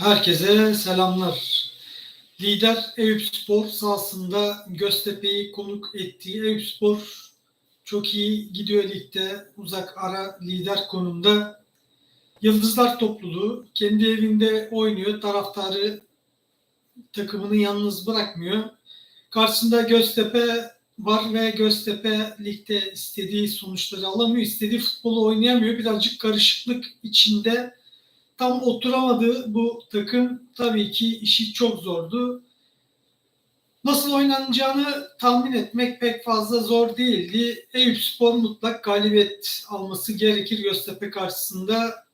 Herkese selamlar. Lider Eyüp Spor sahasında Göztepe'yi konuk ettiği Eyüp Spor çok iyi gidiyor ligde. Uzak ara lider konumda. Yıldızlar topluluğu kendi evinde oynuyor. Taraftarı takımını yalnız bırakmıyor. Karşısında Göztepe var ve Göztepe ligde istediği sonuçları alamıyor. istediği futbolu oynayamıyor. Birazcık karışıklık içinde tam oturamadı bu takım. Tabii ki işi çok zordu. Nasıl oynanacağını tahmin etmek pek fazla zor değildi. Eyüp Spor mutlak galibiyet alması gerekir Göztepe karşısında.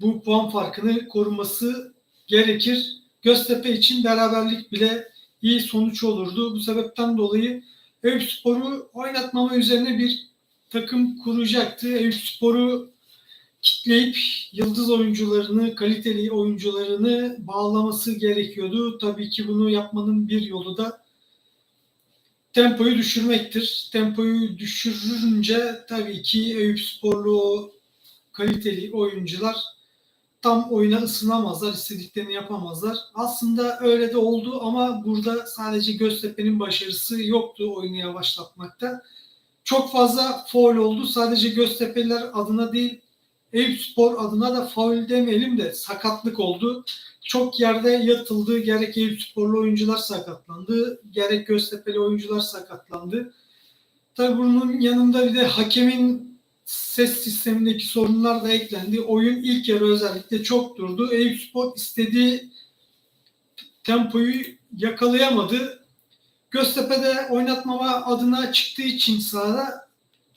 Bu puan farkını koruması gerekir. Göztepe için beraberlik bile iyi sonuç olurdu. Bu sebepten dolayı Eyüp Spor'u oynatmama üzerine bir takım kuracaktı. Eyüp Spor'u kitleyip yıldız oyuncularını, kaliteli oyuncularını bağlaması gerekiyordu. Tabii ki bunu yapmanın bir yolu da tempoyu düşürmektir. Tempoyu düşürünce tabii ki Eyüp Sporlu kaliteli oyuncular tam oyuna ısınamazlar, istediklerini yapamazlar. Aslında öyle de oldu ama burada sadece Göztepe'nin başarısı yoktu oyunu yavaşlatmakta. Çok fazla foul oldu. Sadece Göztepe'liler adına değil, Eyüp Spor adına da faul demeyelim de sakatlık oldu. Çok yerde yatıldı. Gerek Eyüp Sporlu oyuncular sakatlandı. Gerek Göztepe'li oyuncular sakatlandı. Tabii bunun yanında bir de hakemin ses sistemindeki sorunlar da eklendi. Oyun ilk yarı özellikle çok durdu. Eyüp Spor istediği tempoyu yakalayamadı. Göztepe'de oynatmama adına çıktığı için sahada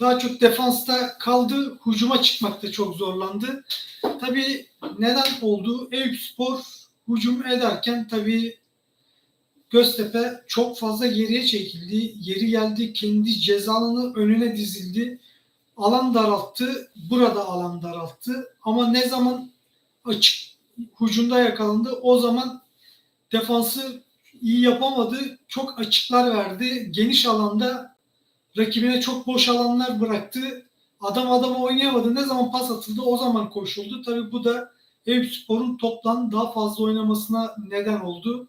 daha çok defansta kaldı. Hücuma çıkmakta çok zorlandı. Tabii neden oldu? Eyüp Spor hücum ederken tabii Göztepe çok fazla geriye çekildi. Yeri geldi kendi cezalını önüne dizildi. Alan daralttı. Burada alan daralttı. Ama ne zaman açık hücumda yakalandı o zaman defansı iyi yapamadı. Çok açıklar verdi. Geniş alanda rakibine çok boş alanlar bıraktı. Adam adama oynayamadı. Ne zaman pas atıldı o zaman koşuldu. Tabii bu da Eyüp Spor'un toplam daha fazla oynamasına neden oldu.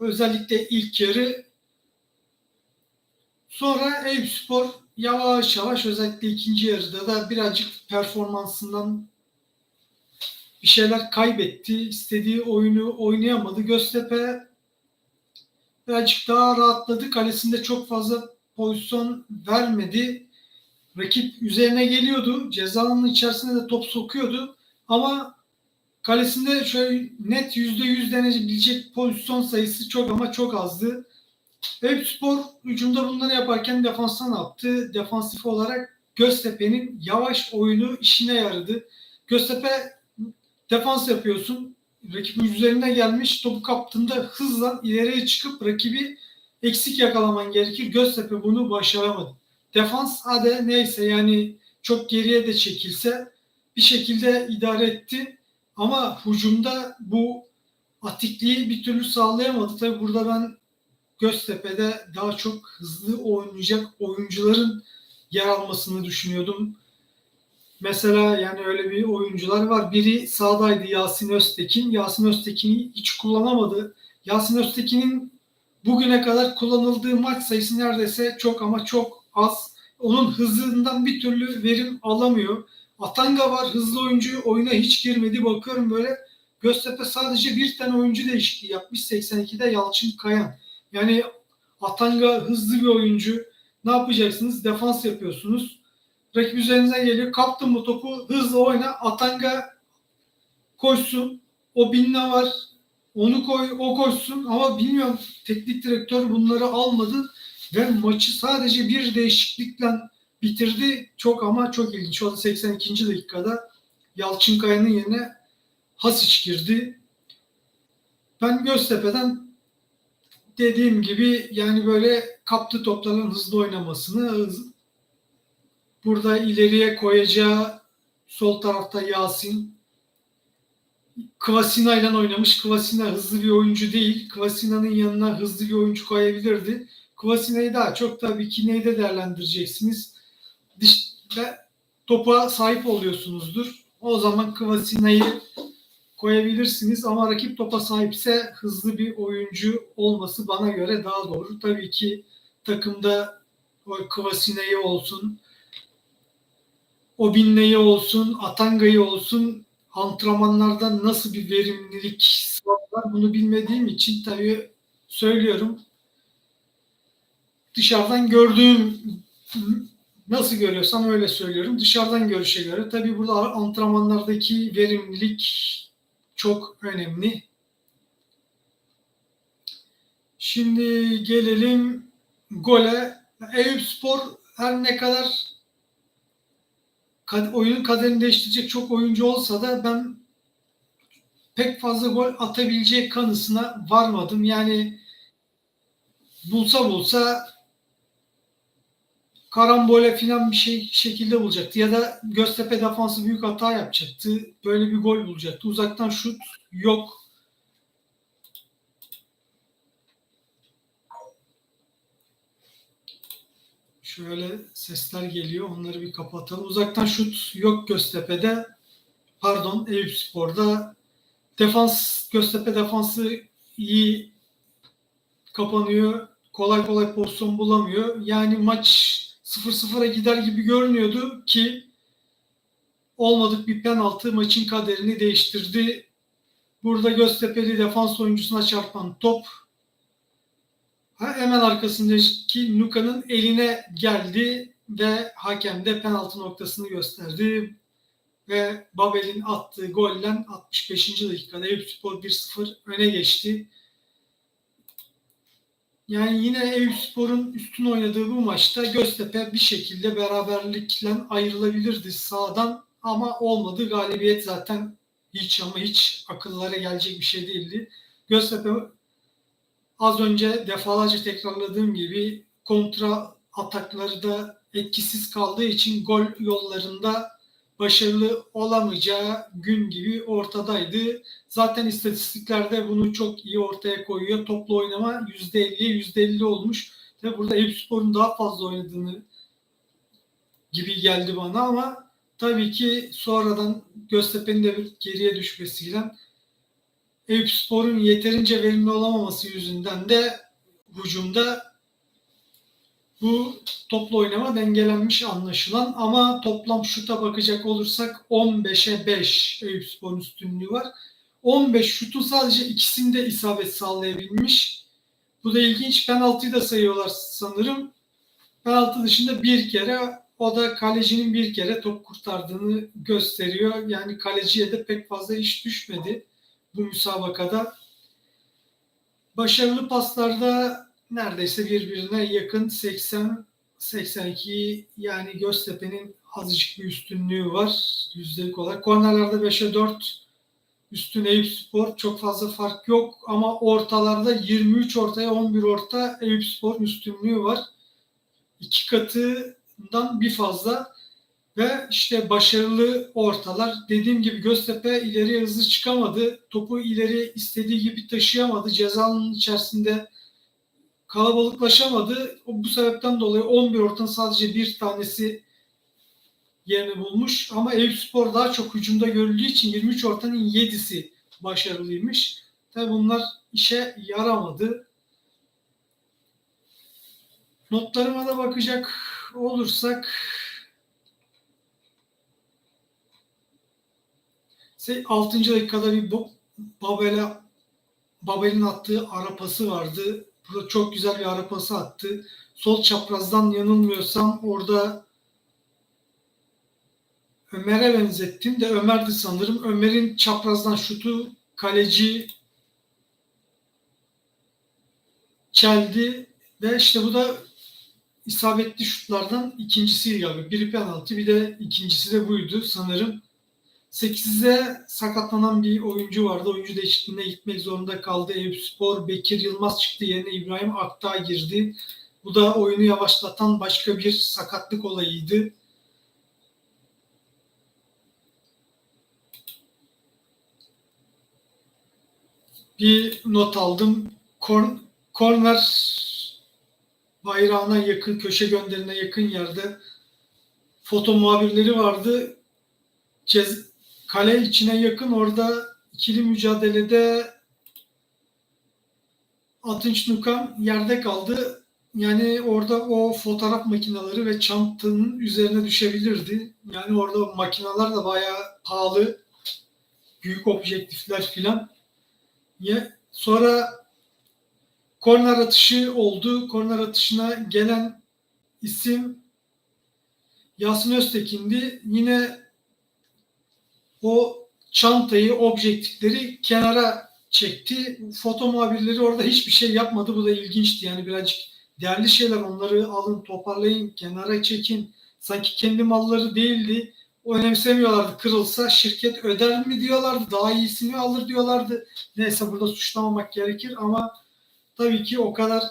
Özellikle ilk yarı. Sonra Eyüp Spor yavaş yavaş özellikle ikinci yarıda da birazcık performansından bir şeyler kaybetti. İstediği oyunu oynayamadı. Göztepe birazcık daha rahatladı. Kalesinde çok fazla pozisyon vermedi. Rakip üzerine geliyordu. Ceza alanının içerisine de top sokuyordu. Ama kalesinde şöyle net %100 denebilecek pozisyon sayısı çok ama çok azdı. Eyüp Spor hücumda bunları yaparken defansta ne yaptı? Defansif olarak Göztepe'nin yavaş oyunu işine yaradı. Göztepe defans yapıyorsun. Rakibin üzerine gelmiş topu kaptığında hızla ileriye çıkıp rakibi eksik yakalaman gerekir. Göztepe bunu başaramadı. Defans hadi neyse yani çok geriye de çekilse bir şekilde idare etti. Ama hücumda bu atikliği bir türlü sağlayamadı. Tabi burada ben Göztepe'de daha çok hızlı oynayacak oyuncuların yer almasını düşünüyordum. Mesela yani öyle bir oyuncular var. Biri sağdaydı Yasin Öztekin. Yasin Öztekin'i hiç kullanamadı. Yasin Öztekin'in bugüne kadar kullanıldığı maç sayısı neredeyse çok ama çok az. Onun hızından bir türlü verim alamıyor. Atanga var hızlı oyuncu oyuna hiç girmedi. Bakıyorum böyle Göztepe sadece bir tane oyuncu değişikliği yapmış 82'de Yalçın Kayan. Yani Atanga hızlı bir oyuncu. Ne yapacaksınız? Defans yapıyorsunuz. Rakip üzerinize geliyor. Kaptın bu topu hızlı oyna. Atanga koşsun. O binne var. Onu koy, o koşsun ama bilmiyorum teknik direktör bunları almadı ve maçı sadece bir değişiklikle bitirdi. Çok ama çok ilginç. O da 82. dakikada Yalçın Kaya'nın yerine Hasic girdi. Ben Göztepe'den dediğim gibi yani böyle kaptı topların hızlı oynamasını burada ileriye koyacağı sol tarafta Yasin Kvasina ile oynamış. Kvasina hızlı bir oyuncu değil. Kvasina'nın yanına hızlı bir oyuncu koyabilirdi. Kvasina'yı daha çok tabii ki neyde değerlendireceksiniz? Dişte topa sahip oluyorsunuzdur. O zaman Kvasina'yı koyabilirsiniz ama rakip topa sahipse hızlı bir oyuncu olması bana göre daha doğru. Tabii ki takımda o Kvasine'yi olsun, Obinne'yi olsun, Atanga'yı olsun antrenmanlarda nasıl bir verimlilik sağlar bunu bilmediğim için tabii söylüyorum. Dışarıdan gördüğüm nasıl görüyorsam öyle söylüyorum. Dışarıdan görüşe göre tabii burada antrenmanlardaki verimlilik çok önemli. Şimdi gelelim gole. Eyüp Spor her ne kadar oyunun kaderini değiştirecek çok oyuncu olsa da ben pek fazla gol atabilecek kanısına varmadım. Yani bulsa bulsa karambole falan bir şey şekilde bulacaktı ya da Göztepe defansı büyük hata yapacaktı. Böyle bir gol bulacaktı. Uzaktan şut yok. Şöyle sesler geliyor. Onları bir kapatalım. Uzaktan şut yok Göztepe'de. Pardon Eyüp Spor'da. Defans Göztepe defansı iyi kapanıyor. Kolay kolay pozisyon bulamıyor. Yani maç 0-0'a gider gibi görünüyordu ki olmadık bir penaltı maçın kaderini değiştirdi. Burada Göztepe'li defans oyuncusuna çarpan top hemen arkasındaki Nuka'nın eline geldi ve hakem de penaltı noktasını gösterdi. Ve Babel'in attığı golle 65. dakikada Eyüpspor 1-0 öne geçti. Yani yine Eyüpspor'un üstün oynadığı bu maçta Göztepe bir şekilde beraberlikle ayrılabilirdi sağdan ama olmadı. Galibiyet zaten hiç ama hiç akıllara gelecek bir şey değildi. Göztepe az önce defalarca tekrarladığım gibi kontra atakları da etkisiz kaldığı için gol yollarında başarılı olamayacağı gün gibi ortadaydı. Zaten istatistiklerde bunu çok iyi ortaya koyuyor. Toplu oynama %50'ye %50 olmuş. Ve burada Eyüpspor'un daha fazla oynadığını gibi geldi bana ama tabii ki sonradan Göztepe'nin de geriye düşmesiyle Eyüpspor'un yeterince verimli olamaması yüzünden de hücumda bu toplu oynama dengelenmiş anlaşılan ama toplam şuta bakacak olursak 15'e 5 Eyüpspor'un üstünlüğü var. 15 şutu sadece ikisinde isabet sağlayabilmiş. Bu da ilginç. Penaltıyı da sayıyorlar sanırım. Penaltı dışında bir kere o da kalecinin bir kere top kurtardığını gösteriyor. Yani kaleciye de pek fazla iş düşmedi bu müsabakada. Başarılı paslarda neredeyse birbirine yakın 80 82 yani Göztepe'nin azıcık bir üstünlüğü var yüzdelik olarak. Kornerlerde 5'e 4 üstün Eyüp Spor çok fazla fark yok ama ortalarda 23 ortaya 11 orta Eyüp Spor üstünlüğü var. İki katından bir fazla ve işte başarılı ortalar. Dediğim gibi Göztepe ileriye hızlı çıkamadı. Topu ileri istediği gibi taşıyamadı. Cezanın içerisinde kalabalıklaşamadı. Bu sebepten dolayı 11 ortanın sadece bir tanesi yerini bulmuş. Ama Eyüp Spor daha çok hücumda görüldüğü için 23 ortanın 7'si başarılıymış. Tabi bunlar işe yaramadı. Notlarıma da bakacak olursak 6. dakikada bir Babel'e Babel'in attığı arapası vardı. Burada çok güzel bir arapası attı. Sol çaprazdan yanılmıyorsam orada Ömer'e benzettim de Ömer'di sanırım. Ömer'in çaprazdan şutu kaleci çeldi ve işte bu da isabetli şutlardan ikincisi galiba. Biri penaltı bir de ikincisi de buydu sanırım. 8'de sakatlanan bir oyuncu vardı. Oyuncu değişikliğine gitmek zorunda kaldı. Eyüp Spor, Bekir Yılmaz çıktı yerine İbrahim Aktağ girdi. Bu da oyunu yavaşlatan başka bir sakatlık olayıydı. Bir not aldım. Korn, korner bayrağına yakın, köşe gönderine yakın yerde foto muhabirleri vardı. Cez, kale içine yakın orada ikili mücadelede Atınç Nukan yerde kaldı. Yani orada o fotoğraf makineleri ve çantanın üzerine düşebilirdi. Yani orada makineler de bayağı pahalı. Büyük objektifler filan. Sonra korner atışı oldu. Korner atışına gelen isim Yasin Öztekin'di. Yine o çantayı, objektifleri kenara çekti. Foto muhabirleri orada hiçbir şey yapmadı. Bu da ilginçti. Yani birazcık değerli şeyler onları alın, toparlayın, kenara çekin. Sanki kendi malları değildi. O önemsemiyorlardı. Kırılsa şirket öder mi diyorlardı. Daha iyisini alır diyorlardı. Neyse burada suçlamamak gerekir ama tabii ki o kadar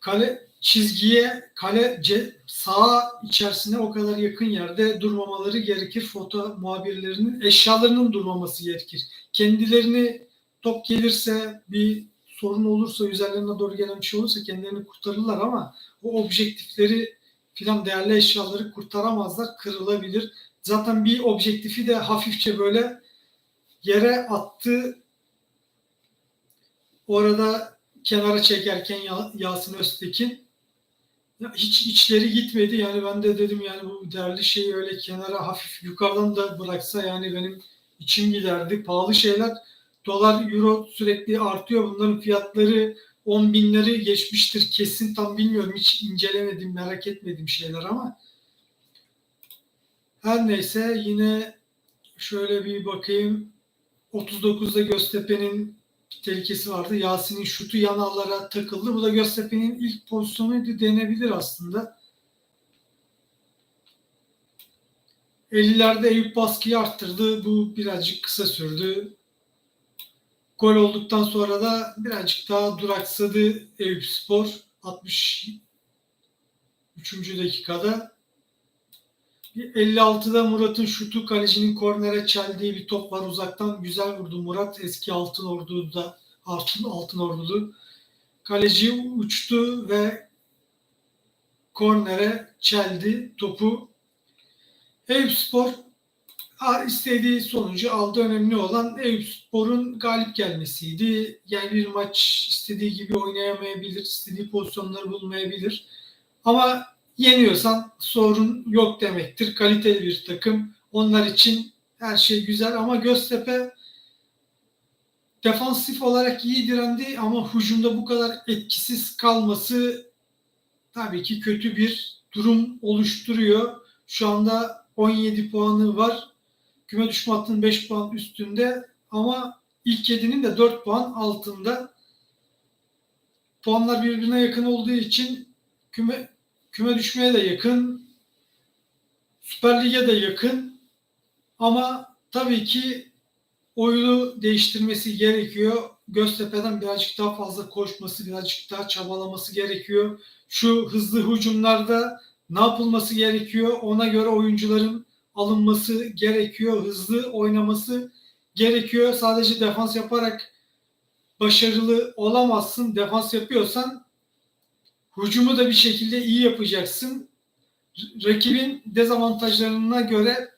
kale çizgiye, kale saha içerisine o kadar yakın yerde durmamaları gerekir. Foto muhabirlerinin eşyalarının durmaması gerekir. Kendilerini top gelirse bir sorun olursa üzerlerine doğru gelen bir şey olursa kendilerini kurtarırlar ama o objektifleri filan değerli eşyaları kurtaramazlar, kırılabilir. Zaten bir objektifi de hafifçe böyle yere attı. Orada kenara çekerken Yasin Öztekin ya hiç içleri gitmedi. Yani ben de dedim yani bu değerli şeyi öyle kenara hafif yukarıdan da bıraksa yani benim içim giderdi. Pahalı şeyler dolar euro sürekli artıyor. Bunların fiyatları 10 binleri geçmiştir kesin tam bilmiyorum. Hiç incelemedim merak etmedim şeyler ama her neyse yine şöyle bir bakayım 39'da Göztepe'nin tehlikesi vardı. Yasin'in şutu yanallara takıldı. Bu da Göztepe'nin ilk pozisyonuydu denebilir aslında. 50'lerde Eyüp baskıyı arttırdı. Bu birazcık kısa sürdü. Gol olduktan sonra da birazcık daha duraksadı Eyüp Spor. 63. dakikada. 56'da Murat'ın şutu kalecinin kornere çeldiği bir top var uzaktan. Güzel vurdu Murat. Eski Altın Ordu'da Altın, Altın Ordulu. Kaleci uçtu ve kornere çeldi topu. Eyüp Spor istediği sonucu aldı. Önemli olan Eyüp Spor'un galip gelmesiydi. Yani bir maç istediği gibi oynayamayabilir, istediği pozisyonları bulmayabilir. Ama yeniyorsan sorun yok demektir. Kaliteli bir takım. Onlar için her şey güzel ama Göztepe defansif olarak iyi direndi ama hücumda bu kadar etkisiz kalması tabii ki kötü bir durum oluşturuyor. Şu anda 17 puanı var. Küme düşme hattının 5 puan üstünde ama ilk 7'nin de 4 puan altında. Puanlar birbirine yakın olduğu için küme küme düşmeye de yakın. Süper Lig'e de yakın. Ama tabii ki oyunu değiştirmesi gerekiyor. Göztepe'den birazcık daha fazla koşması, birazcık daha çabalaması gerekiyor. Şu hızlı hücumlarda ne yapılması gerekiyor? Ona göre oyuncuların alınması gerekiyor. Hızlı oynaması gerekiyor. Sadece defans yaparak başarılı olamazsın. Defans yapıyorsan hücumu da bir şekilde iyi yapacaksın. Rakibin dezavantajlarına göre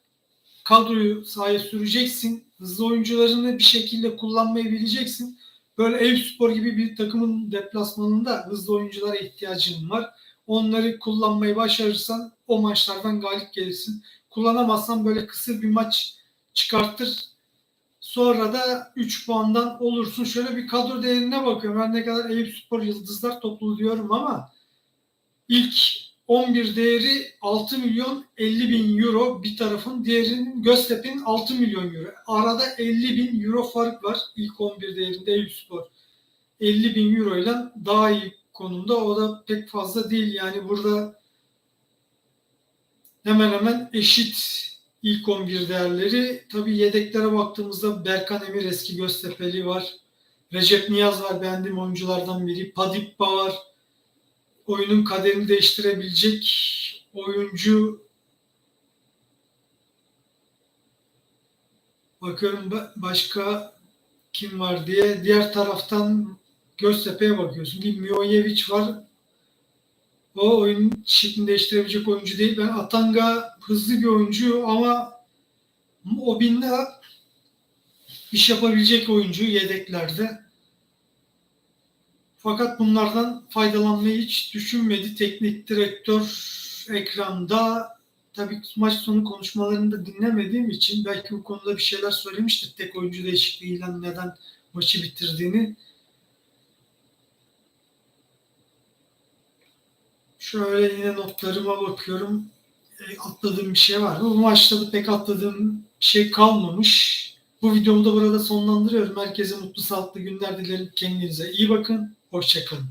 kadroyu sahaya süreceksin. Hızlı oyuncularını bir şekilde kullanmayı bileceksin. Böyle Eyüp Spor gibi bir takımın deplasmanında hızlı oyunculara ihtiyacın var. Onları kullanmayı başarırsan o maçlardan galip gelirsin. Kullanamazsan böyle kısır bir maç çıkartır. Sonra da 3 puandan olursun. Şöyle bir kadro değerine bakıyorum. Ben ne kadar Eyüp Spor yıldızlar toplu diyorum ama ilk 11 değeri 6 milyon 50 bin euro bir tarafın diğerinin Göztepe'nin 6 milyon euro. Arada 50 bin euro fark var ilk 11 değerinde Eyüp Spor. 50 bin euro ile daha iyi konumda. O da pek fazla değil. Yani burada hemen hemen eşit ilk 11 değerleri. Tabi yedeklere baktığımızda Berkan Emir eski Göztepe'li var. Recep Niyaz var beğendiğim oyunculardan biri. Padippa var oyunun kaderini değiştirebilecek oyuncu bakıyorum başka kim var diye. Diğer taraftan Göztepe'ye bakıyorsun. Bir Miyoyevic var. O oyun şeklini değiştirebilecek oyuncu değil. Ben Atanga hızlı bir oyuncu ama o binle iş yapabilecek oyuncu yedeklerde. Fakat bunlardan faydalanmayı hiç düşünmedi. Teknik direktör ekranda tabii maç sonu konuşmalarını da dinlemediğim için belki bu konuda bir şeyler söylemiştir. Tek oyuncu değişikliğiyle neden maçı bitirdiğini. Şöyle yine notlarıma bakıyorum. E, atladığım bir şey var mı? Bu maçta da pek atladığım şey kalmamış. Bu videomu da burada sonlandırıyorum. Herkese mutlu sağlıklı günler dilerim. Kendinize iyi bakın. Hoşçakalın.